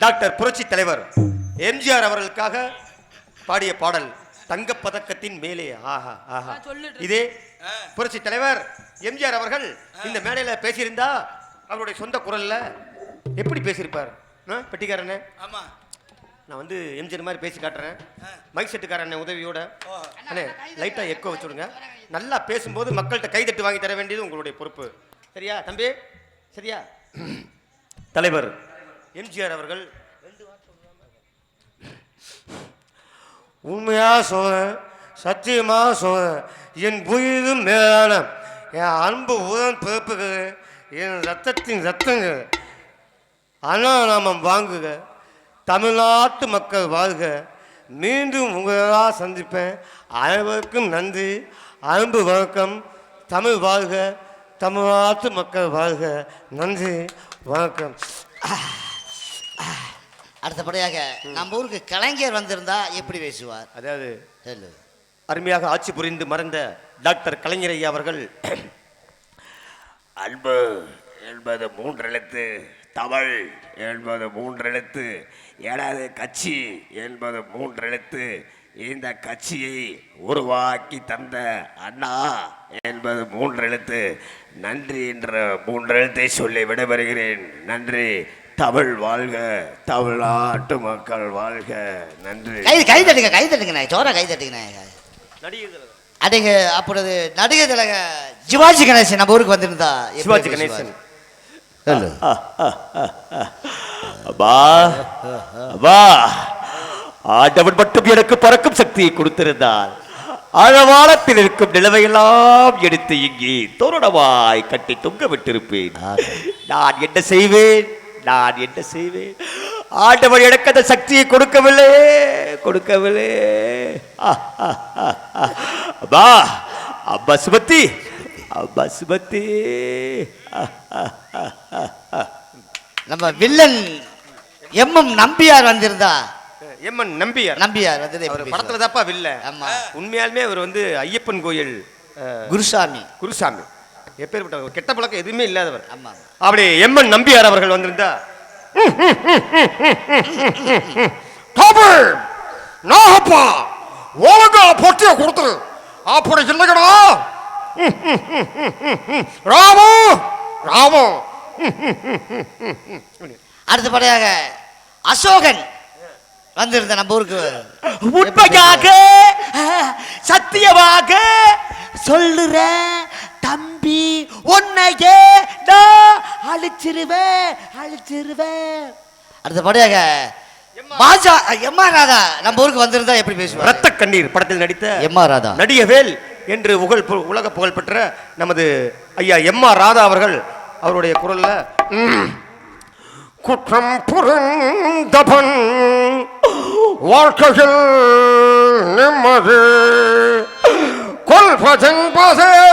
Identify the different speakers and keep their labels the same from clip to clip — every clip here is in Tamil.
Speaker 1: டாக்டர் புரட்சி தலைவர் எம்ஜிஆர் அவர்களுக்காக பாடிய பாடல் தங்கப் பதக்கத்தின் மேலே. ஆஹா ஆஹா. இதே புரட்சி தலைவர் எம்ஜிஆர் அவர்கள் இந்த மேடையில பேசியிருந்தா அவருடைய சொந்த குரல்ல எப்படி பேசியிருப்பார்? ஆ, பெட்டிக்காரனே.
Speaker 2: ஆமா.
Speaker 1: நான் வந்து எம்ஜிஆர் மாதிரி பேசி காட்டுறேன். மைக் செட்டுக்காரன் உதவியோட. அண்ணே லைட்டா எக்கோ வச்சுடுங்க. நல்லா பேசும்போது மக்கள்கிட்ட கைதட்டு வாங்கி தர வேண்டியது உங்களுடைய பொறுப்பு. சரியா தம்பி? சரியா. தலைவர் எம்ஜிஆர் அவர்கள் உண்மையா சொல்றேன் சத்தியமா சொல்றேன் என் உயிரும் மேலான என் அன்பு உடன் பிறப்புகள் என் ரத்தத்தின் ரத்தங்க அண்ணா வாங்குக தமிழ்நாட்டு மக்கள் வாழ்க மீண்டும் உங்களாக சந்திப்பேன். அனைவருக்கும் நன்றி அன்பு வணக்கம் தமிழ் வாழ்க தமிழ்நாட்டு மக்கள் வாழ்க நன்றி வணக்கம்.
Speaker 3: அடுத்தபடியாக நம்ம ஊருக்கு கலைஞர் வந்திருந்தா எப்படி பேசுவார்?
Speaker 1: அதாவது
Speaker 3: சொல்லு.
Speaker 1: அருமையாக ஆட்சி புரிந்து மறைந்த டாக்டர் கலைஞர் ஐயா அவர்கள்
Speaker 4: அன்பு என்பது மூன்றெழுத்து தமிழ் என்பது மூன்றெழுத்து எனது கட்சி என்பது மூன்றெழுத்து இந்த கட்சியை உருவாக்கி தந்த அண்ணா என்பது மூன்றெழுத்து. நன்றி என்ற மூன்றெழுத்தை சொல்லி விடைபெறுகிறேன். நன்றி. தமிழ் வாழ்க தமிழ்நாட்டு மக்கள் வாழ்க. நன்றி.
Speaker 3: கை கை தட்டுங்க கை தட்டுங்கண்ணே சோரா கை தட்டுங்கண்ணே அடிங்க அப்பொழுது நடிகர் திலக சிவாஜி கணேசன் நம்ம ஊருக்கு வந்திருந்தா.
Speaker 1: சிவாஜி? கணேசன்.
Speaker 4: அப்பா அப்பா. ஆண்டவன் மட்டும் எனக்கு பறக்கும் சக்தியை கொடுத்திருந்தால் ஆழவாளத்தில் இருக்கும் நிலவையெல்லாம் எடுத்து இங்கே தோரணமாய் கட்டி தொங்க விட்டிருப்பேன். நான் என்ன செய்வேன்? நான் என்ன செய்வேன்? ஆண்டவன் எனக்கு அந்த சக்தியை கொடுக்கவில்லை. கொடுக்கவில்லை. அப்பா அப்பா சுமத்தி அப்பா சுமத்தி.
Speaker 3: நம்ம வில்லன் எம்எம் நம்பியார் வந்திருந்தா?
Speaker 1: எம்என் நம்பியார்.
Speaker 3: நம்பியார் வந்தது
Speaker 1: அவர் படத்துல? தாப்பா வில்ல
Speaker 3: ஆமா.
Speaker 1: உண்மையாலுமே அவர் வந்து ஐயப்பன் கோயில்
Speaker 3: குருசாமி.
Speaker 1: குருசாமி. எப்பேற்பட்டவர் கெட்ட பழக்கம் எதுவுமே இல்லாதவர் அப்படி எம்என் நம்பியார் அவர்கள் வந்திருந்தா
Speaker 5: நாகப்பா ஒழுங்கா பொட்டிய கொடுத்துரு அப்படி இல்லைங்கடா ராமு ராமு
Speaker 3: அடுத்தபடியாக அசோகன் வந்திருந்த நம்ம ஊருக்கு
Speaker 4: உண்மையாக சத்தியமாக சொல்லுறேன் தம்பி உன்னையே நான் அழிச்சிருவேன் அழிச்சிருவேன்.
Speaker 3: அடுத்தபடியாக பாஜா எம் ஆர் ராதா நம்ம ஊருக்கு வந்திருந்தா எப்படி பேசுவார்?
Speaker 1: ரத்த கண்ணீர் படத்தில் நடித்த
Speaker 3: எம் ஆர் ராதா.
Speaker 1: நடிகவேல் என்று புகழ் உலக புகழ் பெற்ற நமது ஐயா எம் ஆர் ராதா அவர்கள் அவருடைய குரல்ல
Speaker 5: குற்றம் புரிந்தவன் வாழ்க்கையில் நிம்மதி கொல்பதென்பதேது
Speaker 4: குற்றம்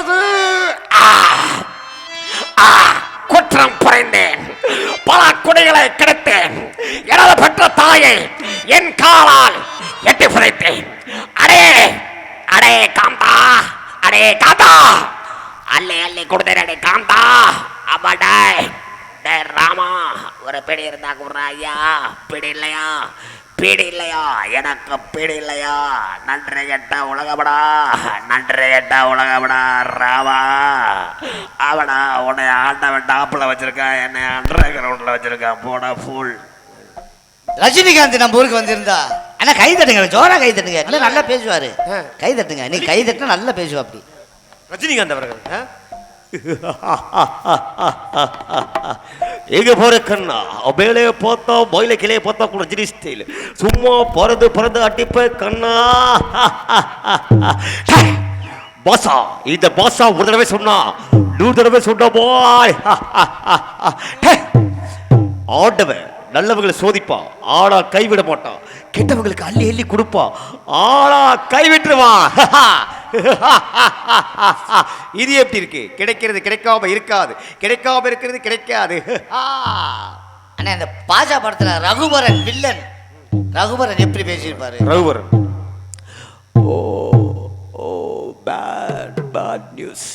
Speaker 4: குடிகளை கிடைத்தேன் எனது பெற்ற தாயை என் காலால் எட்டி புதைத்தேன். அடே அடே காந்தா அடே காந்தா. அள்ளி அள்ளி கொடுத்தேன் அடே காந்தா. அப்பாடா ராமா ஒரு பிடி இருந்தா கூடுறா ஐயா. பிடி இல்லையா? பீடி இல்லையா எனக்கு பீடி இல்லையா நன்றி கெட்ட உலகப்படா. நன்றி கெட்ட உலகப்படா ராமா அவனா உன்னை ஆண்டவன் டாப்பில் வச்சிருக்கான் என்னை அண்டர் கிரவுண்டில் வச்சிருக்கான் போடா ஃபுல்
Speaker 3: ரஜினிகாந்த் நம்ம ஊருக்கு வந்திருந்தா. அண்ணா கை தட்டுங்க ஜோரா கை தட்டுங்க. நல்லா பேசுவாரு. கை தட்டுங்க. நீ கை தட்டினா நல்லா பேசுவா அப்படி
Speaker 1: ரஜினிகாந்த் அவர்கள்? எங்க போற கண்ணா மேலே பார்த்தா மயில கிளைய பார்த்தா கூட ரஜினி ஸ்டைல். சும்மா பறந்து பறந்து அடிப்ப கண்ணா. பாசா இந்த பாசா ஒரு தடவை சொன்னா நூறு தடவை சொன்ன போய். ஆண்டவன் நல்லவங்களை சோதிப்பான் ஆளா கைவிட மாட்டான் கெட்டவங்களுக்கு அள்ளி அள்ளி கொடுப்பான் ஆளா கைவிட்டுருவான் இது எப்படி இருக்கு? கிடைக்கிறது கிடைக்காம இருக்காது. கிடைக்காம இருக்கிறது கிடைக்காது.
Speaker 3: ஆனா இந்த பாஜா படத்துல ரகுவரன் வில்லன். ரகுவரன் எப்படி பேசியிருப்பாரு?
Speaker 1: Raghuvaran.
Speaker 4: Oh oh bad bad news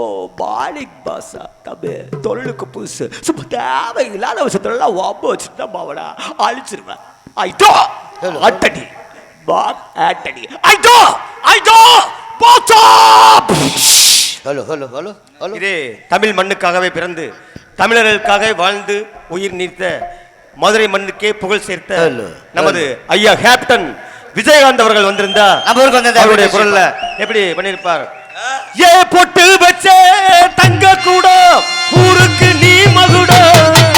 Speaker 4: oh Malik Basha தம்பி தொழிலுக்கு புதுசு. சும்மா தேவையில்லாத விஷயத்துலலாம் ஒம்ப வச்சுட்டு மாவடா அழிச்சிருவேன். ஐட்டோ அட்டடி பாப் ஆட்டடி ஐட்டோ ஐட்டோ போச்சா
Speaker 3: ஹலோ ஹலோ ஹலோ ஹலோ
Speaker 1: இது தமிழ் மண்ணுக்காகவே பிறந்து தமிழர்களுக்காக வாழ்ந்து உயிர் நீர்த்த மதுரை மண்ணுக்கே புகழ் சேர்த்த நமது ஐயா கேப்டன் விஜயகாந்த் அவர்கள் வந்திருந்தா அவருடைய குரல்ல எப்படி பண்ணியிருப்பார்? ஏ பொட்டு வச்சே தங்க கூட ஊருக்கு நீ மகுடம்.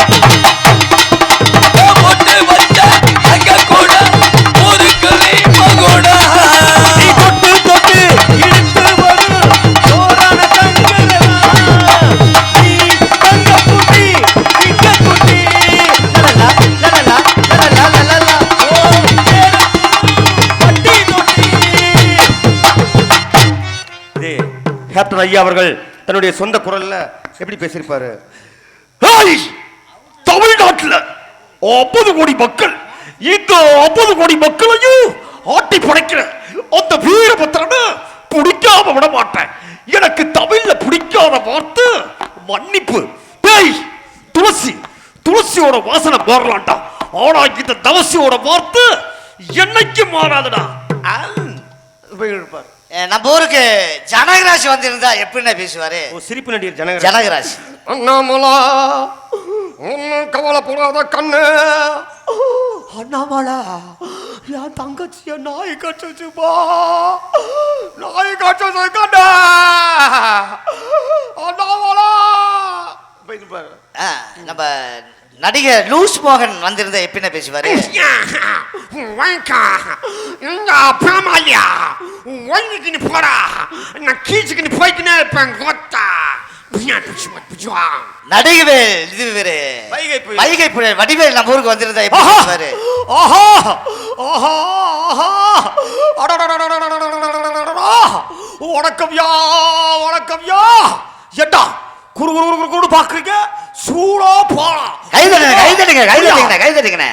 Speaker 1: கேப்டன் ஐயா அவர்கள் தன்னுடைய சொந்த குரல்ல எப்படி பேசியிருப்பாரு?
Speaker 4: தமிழ்நாட்டில் ஐம்பது கோடி மக்கள் இந்த ஐம்பது கோடி மக்களையும் ஆட்டி படைக்கிற அந்த வீரபத்திரனை பிடிக்காம விட மாட்டேன். எனக்கு தமிழ்ல பிடிக்காத வார்த்தை மன்னிப்பு. டேய் துளசி துளசியோட வாசனை மாறலாம்டா. ஆனா இந்த தவசியோட வார்த்தை என்னைக்கு மாறாதடா.
Speaker 1: இருப்பார்.
Speaker 3: நம்ம ஊருக்கு ஜனகராஜ் வந்திருந்தா எப்படின்னா பேசுவாரு?
Speaker 1: சிரிப்பு நடிகர் ஜனகராஜ்
Speaker 3: ஜனகராஜ்
Speaker 5: அண்ணாமலா ஒன்னும் கவலைப்படாத கண்ணு.
Speaker 1: அண்ணாமலா என் தங்கச்சிய நாய் கட்டுச்சுப்பா. நாய் கட்டுச்சு கண்ணு. அண்ணாமலா.
Speaker 3: நம்ம நடிகர் லூஸ் மோகன் வந்திருந்தா எப்படின்னா பேசுவாரு?
Speaker 4: ஒன்றுக்கு நீ போடா. நான் கீச்சுக்கு நீ போய்க்கினே இருப்பேன் கோத்தா.
Speaker 3: நடிகவேல் இது வேறு
Speaker 1: வைகை புயல்.
Speaker 3: வைகை புயல் வடிவேல் நம்ம ஊருக்கு வந்திருந்தா எப்படி
Speaker 4: ஓஹோ! ஓஹோ! வணக்கம்யா வணக்கம்யா
Speaker 3: எட்டா குரு குரு
Speaker 1: குரு குரு பாக்குறீங்க சூடா போலாம் கைதடுங்க கைதடுங்க கைதடுங்க
Speaker 3: கைதடுங்க